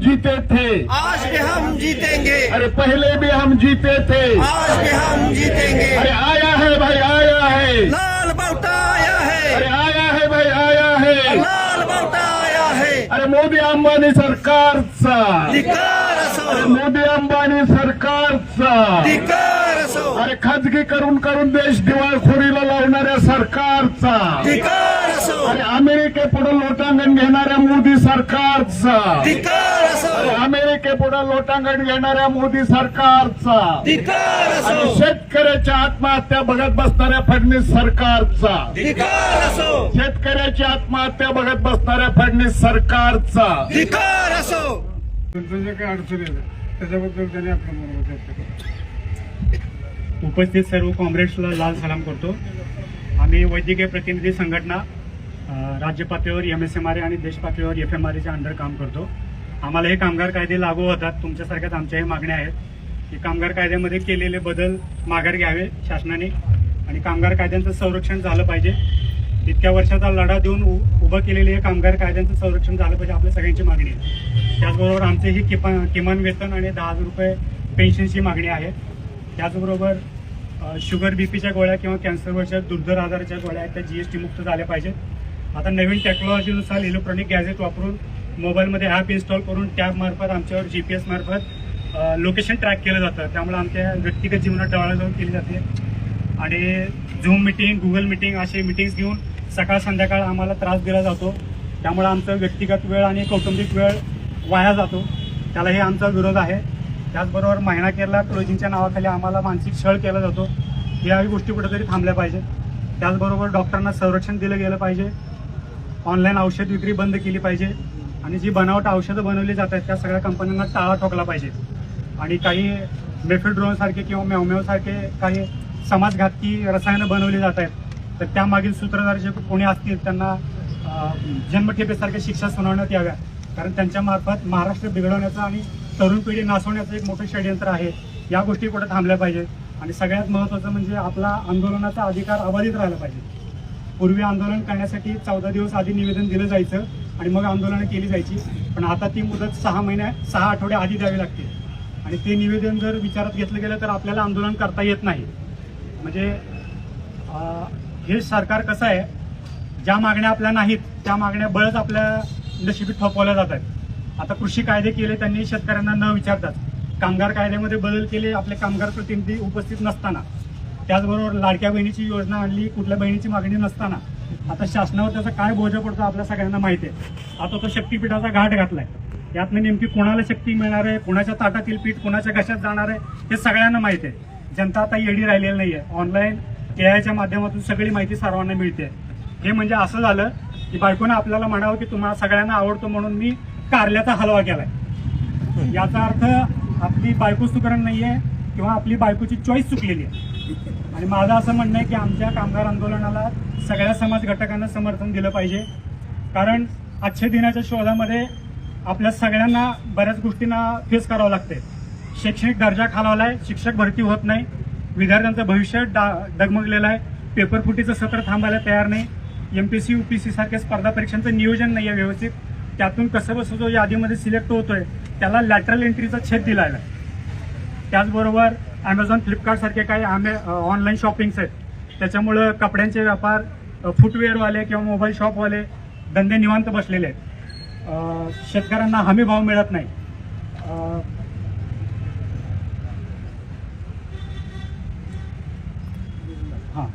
जीते थे। आज भी हम जीतेंगे। अरे पहले भी हम जीते थे। आज भी हम जीतेंगे। अरे आया है भाई आया है। लाल बाउटा आया अरे है आया है भाई आया है। लाल बाउटा आया है। अरे मोदी अंबानी सरकारचा अरे असो। मोदी अंबानी सरकारचा असो। अरे खाजगी करून करून देश दिवाळखोरीला लावणाऱ्या सरकारचा अरे अमेरिकेपुढे लोटांगण घेणाऱ्या मोदी सरकारचा. असो. अमेरिकेपुढे लोटांगण घेणाऱ्या मोदी सरकारचा. शेतकऱ्याच्या आत्महत्या बघत बसणाऱ्या फडणवीस सरकारचा. शेतकऱ्याची आत्महत्या बघत बसणाऱ्या फडणवीस सरकारचा. तुमच्या काही अडचणी त्याच्याबद्दल त्यांनी आपलं मनोगत व्यक्त केलं. उपस्थित सर्व कॉम्रेड्सला लाल सलाम करतो. आम्ही वैद्यकीय प्रतिनिधी संघटना राज्य पातळीवर एम एस एम आर आणि देश पातळीवर एफ एम आर एच्या अंडर काम करतो. आम्हाला हे कामगार कायदे लागू होतात. तुमच्यासारख्याच आमच्याही मागण्या आहेत. की कामगार कायद्यामध्ये केलेले बदल माघार घ्यावे शासनाने आणि कामगार कायद्यांचं संरक्षण झालं पाहिजे. इतक्या वर्षाचा लढा देऊन उ- उभं केलेले हे कामगार कायद्यांचं संरक्षण झालं पाहिजे आपल्या सगळ्यांची मागणी आहे. त्याचबरोबर आमचेही किमान किमान वेतन आणि दहा हजार रुपये पेन्शनची मागणी आहे. त्याचबरोबर शुगर बीपीच्या गोळ्या किंवा कॅन्सरवरच्या दुर्धर आजाराच्या गोळ्या आहेत त्या जी एस टी मुक्त झाल्या पाहिजेत. आता नवीन टेक्नॉलॉजीनुसार इलेक्ट्रॉनिक गॅजेट वापरून मोबाईलमध्ये ॲप इन्स्टॉल करून टॅबमार्फत आमच्यावर जी पी एसमार्फत लोकेशन ट्रॅक केलं जातं. त्यामुळे आमच्या व्यक्तिगत जीवनात डवाळजवळ केली जाते. आणि झूम मिटिंग गुगल मिटिंग असे मिटिंग्स घेऊन सकाळ संध्याकाळ आम्हाला त्रास दिला जातो. त्यामुळे आमचं व्यक्तिगत वेळ आणि कौटुंबिक वेळ वाया जातो. त्यालाही आमचा विरोध आहे. त्याचबरोबर महिना केरला क्लोजिंगच्या नावाखाली आम्हाला मानसिक छळ केला जातो. याही गोष्टी कुठेतरी थांबल्या पाहिजे त्याचबरोबर डॉक्टरांना संरक्षण दिलं गेलं पाहिजे. ऑनलाईन औषध विक्री बंद केली पाहिजे. आणि जी बनावट औषधं बनवली जात आहेत त्या सगळ्या कंपन्यांना टाळा ठोकला पाहिजे. आणि काही मेफेड्रोन सारखे किंवा मेमेवसारखे काही समाजघातकी रसायनं बनवली जात आहेत. तर त्यामागील सूत्रधार जे कोणी असतील त्यांना जन्मठेपेसारख्या शिक्षा सुनावण्यात याव्या. कारण त्यांच्यामार्फत महाराष्ट्र बिघडवण्याचं आणि तरुण पिढी नासवण्याचं एक मोठं षडयंत्र आहे. या गोष्टी कुठं थांबल्या पाहिजेत. आणि सगळ्यात महत्त्वाचं म्हणजे आपला आंदोलनाचा अधिकार अबाधित राहिला पाहिजे. पूर्वी आंदोलन करण्यासाठी चौदा दिवस आधी निवेदन दिलं जायचं आणि मग आंदोलनं केली जायची. पण आता ती मुदत सहा महिन्या सहा आठवड्या आधी द्यावी लागते. आणि ते निवेदन जर विचारात घेतलं गेलं तर आपल्याला आंदोलन करता येत नाही. म्हणजे हे सरकार कसं आहे ज्या मागण्या आपल्या नाहीत त्या मागण्या बळच आपल्या इंडस्ट्रीत ठोपवल्या जात आहेत. आता कृषी कायदे केले त्यांनी शेतकऱ्यांना न विचारतात कामगार कायद्यामध्ये बदल केले आपले कामगार प्रतिनिधी उपस्थित नसताना. त्याचबरोबर लाडक्या बहिणीची योजना आणली कुठल्या बहिणीची मागणी नसताना. आता शासनावर त्याचा काय बोजा पडतो आपल्या सगळ्यांना माहिती आहे. आता तो शक्तीपीठाचा घाट घातलाय. यातनं नेमकी कोणाला शक्ती मिळणार आहे कोणाच्या ताटातील पीठ कोणाच्या कशात जाणार आहे हे सगळ्यांना माहिती आहे. जनता आता येडी राहिलेली नाही आहे ऑनलाईन ए आयच्या माध्यमातून सगळी माहिती सर्वांना मिळते. हे म्हणजे असं झालं की बायकोनं आपल्याला म्हणावं की तुम्हाला सगळ्यांना आवडतो म्हणून मी कारल्याचा हलवा केलाय. याचा अर्थ आपली बायको सुकरण नाहीये किंवा आपली बायकोची चॉईस चुकलेली आहे. आणि माझं असं म्हणणं आहे की आमच्या कामगार आंदोलनाला सगळ्या समाज घटकांना समर्थन दिलं पाहिजे. कारण आजच्या दिनाच्या शोधामध्ये आपल्या सगळ्यांना बऱ्याच गोष्टींना फेस करावं लागते शैक्षणिक दर्जा खालावला आहे शिक्षक भरती होत नाही. विद्यार्थ्यांचं भविष्य डा डगमगलेलं आहे. पेपर फुटीचं सत्र थांबायला तयार नाही. M P C U P C सारख्या स्पर्धा परीक्षांचं नियोजन नाही आहे व्यवस्थित. त्यातून कसं बसं जो यादीमध्ये सिलेक्ट होतोय त्याला लॅटरल एंट्रीचा छेद दिलाय. त्याचबरोबर ॲमेझॉन फ्लिपकार्टसारखे काही आमे ऑनलाईन शॉपिंग्स आहेत. त्याच्यामुळं कपड्यांचे व्यापार फुटवेअरवाले किंवा मोबाईल शॉपवाले धंदे निवांत बसलेले आहेत. शेतकऱ्यांना हमी भाव मिळत नाही. हां.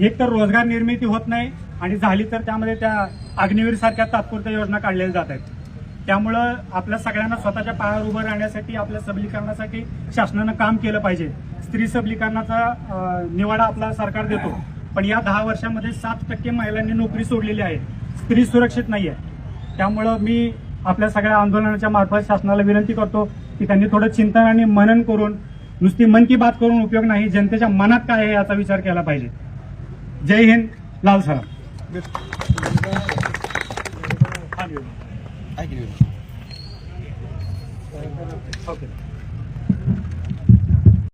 एक तर रोजगार निर्मिती होत नाही आणि झाली तर त्यामध्ये त्या अग्निवीरसारख्या तात्पुरत्या योजना काढलेल्या जात आहेत. त्यामुळं आपल्या सगळ्यांना स्वतःच्या पायावर उभं राहण्यासाठी आपल्या सबलीकरणासाठी शासनानं काम केलं पाहिजे. स्त्री सबलीकरणाचा निवाडा आपला सरकार देतो. पण या दहा वर्षामध्ये सात टक्के महिलांनी नोकरी सोडलेली आहे. स्त्री सुरक्षित नाही आहे त्यामुळं मी आपल्या सगळ्या आंदोलनाच्या मार्फत शासनाला विनंती करतो की त्यांनी थोडं चिंतन आणि मनन करून नुसती मन की बात करून उपयोग नाही जनतेच्या मनात काय आहे याचा विचार केला पाहिजे. जय हिंद लाल सलाम ओके